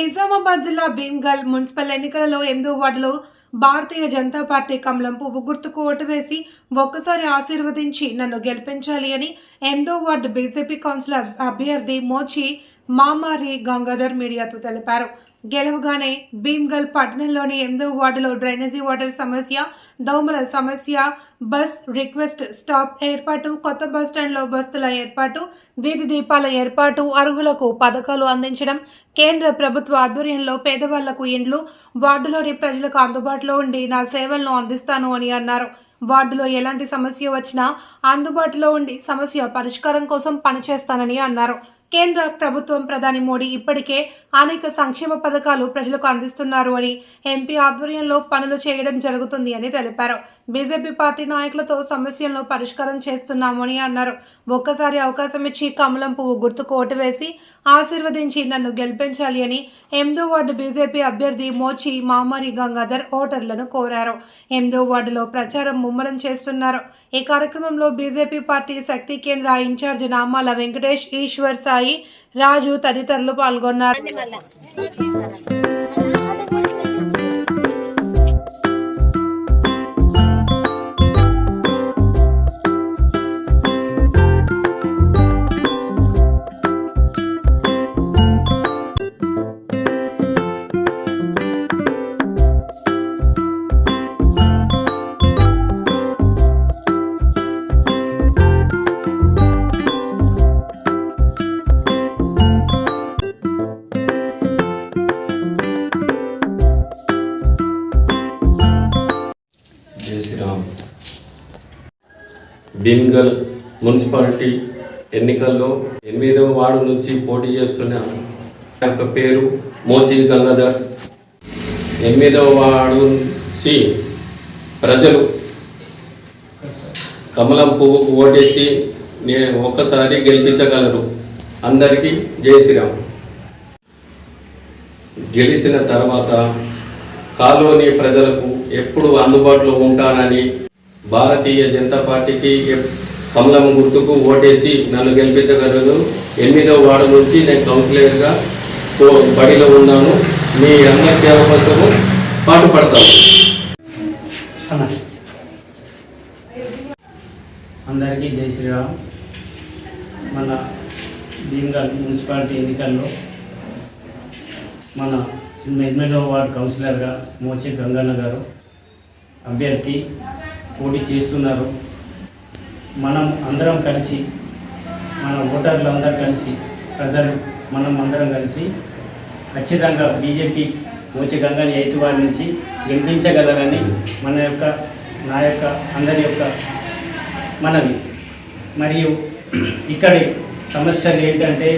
నిజామాబాద్ జిల్లా భీమ్గల్ మున్సిపల్ ఎన్నికలలో ఎనిమిదో వార్డులో భారతీయ జనతా పార్టీ కమలం పువ్వు గుర్తుకు ఓటు వేసి ఒక్కసారి ఆశీర్వదించి నన్ను గెలిపించాలి అని ఎనిమిదో వార్డు బీజేపీ కౌన్సిలర్ అభ్యర్థి మోచి మామారి గంగాధర్ మీడియాతో తెలిపారు. గెలవగానే భీమ్గల్ పట్టణంలోని ఎనిమిదో వార్డులో డ్రైనేజీ వాటర్ సమస్య దోమల సమస్య బస్ రిక్వెస్ట్ స్టాప్ ఏర్పాటు కొత్త బస్ స్టాండ్లో బస్సుల ఏర్పాటు వీధి దీపాల ఏర్పాటు అర్హులకు పథకాలు అందించడం కేంద్ర ప్రభుత్వ ఆధ్వర్యంలో పేదవాళ్ళకు ఇండ్లు వార్డులోని ప్రజలకు అందుబాటులో ఉండి నా సేవలను అందిస్తాను అని అన్నారు. వార్డులో ఎలాంటి సమస్య వచ్చినా అందుబాటులో ఉండి సమస్య పరిష్కారం కోసం పనిచేస్తానని అన్నారు. కేంద్ర ప్రభుత్వం ప్రధాని మోడీ ఇప్పటికే అనేక సంక్షేమ పథకాలు ప్రజలకు అందిస్తున్నారు అని ఎంపీ ఆధ్వర్యంలో పనులు చేయడం జరుగుతుంది అని తెలిపారు. బీజేపీ పార్టీ నాయకులతో సమస్యలను పరిష్కారం చేస్తున్నాము అని అన్నారు. ఒక్కసారి అవకాశం ఇచ్చి కమలం పువ్వు గుర్తుకు ఓటు వేసి ఆశీర్వదించి నన్ను గెలిపించాలి అని ఎనిమిదో వార్డు బీజేపీ అభ్యర్థి మోచి మామరి గంగాధర్ ఓటర్లను కోరారు. ఎనిమిదో వార్డులో ప్రచారం ముమ్మరం చేస్తున్నారు. ఈ కార్యక్రమంలో బీజేపీ పార్టీ శక్తి కేంద్ర ఇన్ఛార్జ్ నామాల వెంకటేష్ ఈశ్వర్ సాయి రాజు తదితరులు పాల్గొన్నారు. భీమ్గల్ మున్సిపాలిటీ ఎన్నికల్లో ఎనిమిదవ వార్డు నుంచి పోటీ చేస్తున్న నా యొక్క పేరు మోచి గంగాధర్. ఎనిమిదవ వార్డు నుంచి ప్రజలు కమలం పువ్వుకు ఓటేసి నేను ఒక్కసారి గెలిపించగలరు. అందరికీ జై శ్రీరామ్. గెలిచిన తర్వాత కాలోనీ ప్రజలకు ఎప్పుడు అందుబాటులో ఉంటానని భారతీయ జనతా పార్టీకి ఎప్- కమలం గుర్తుకు ఓటేసి నన్ను గెలిపించగలరు. ఎనిమిదో వార్డు నుంచి నేను కౌన్సిలర్గా బడిలో ఉన్నాను. మీ అందరి సేవ కోసము పాటుపడతాను అన్న. అందరికీ జై శ్రీరామ్. మన భీమ్గల్ మున్సిపాలిటీ ఎన్నికల్లో మన ఎనిమిదవ వార్డ్ కౌన్సిలర్గా మోచి గంగన్న గారు అభ్యర్థి పోటీ చేస్తున్నారు. మనం అందరం కలిసి మన ఓటర్లు అందరం కలిసి ప్రజలు మనం అందరం కలిసి ఖచ్చితంగా బీజేపీ మోచి గంగని ఎయిత్ వారి నుంచి గెలిపించగలరని మన యొక్క నా యొక్క అందరి యొక్క మనవి. మరియు ఇక్కడి సమస్యలు ఏంటంటే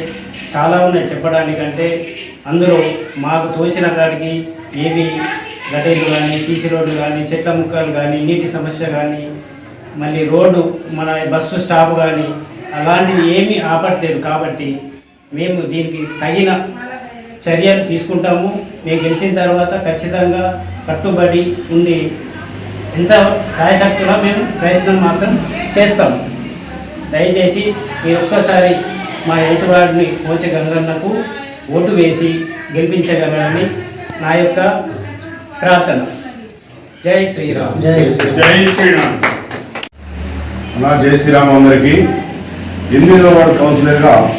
చాలా ఉన్నాయి చెప్పడానికంటే అందులో మాకు తోచిన కాడికి ఏవి గటైలు కానీ సీసీ రోడ్లు కానీ చెట్ల ముక్కలు కానీ నీటి సమస్య కానీ మళ్ళీ రోడ్డు మన బస్సు స్టాప్ కానీ అలాంటివి ఏమీ ఆపట్లేదు కాబట్టి మేము దీనికి తగిన చర్యలు తీసుకుంటాము. మేము గెలిచిన తర్వాత ఖచ్చితంగా కట్టుబడి ఉండి ఎంత సాయశక్తులా మేము ప్రయత్నం మాత్రం చేస్తాము. దయచేసి మీరు ఒక్కసారి మా ఎయితువాడిని కోచ గంగన్నకు ఓటు వేసి గెలిపించగలరని నా యొక్క ప్రార్థన. జై శ్రీరామ్. జై శ్రీరామ్. అలా జై శ్రీరామ్ అందరికీ. ఎనిమిదవ వార్డు కౌన్సిలర్గా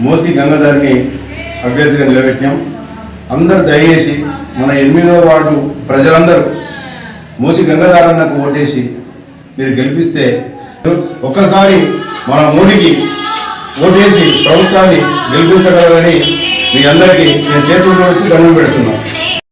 మోసి గంగాధర్ని అభ్యర్థిగా నిలబెట్టాం. అందరు దయచేసి మన ఎనిమిదవ వార్డు ప్రజలందరూ మోసి గంగాధరన్నకు ఓటేసి మీరు గెలిపిస్తే ఒక్కసారి మన మోడీకి ఓటేసి ప్రభుత్వాన్ని గెలిపించగలరని మీ అందరికీ నేను చేతుల్లో వచ్చి దండం పెడుతున్నాను.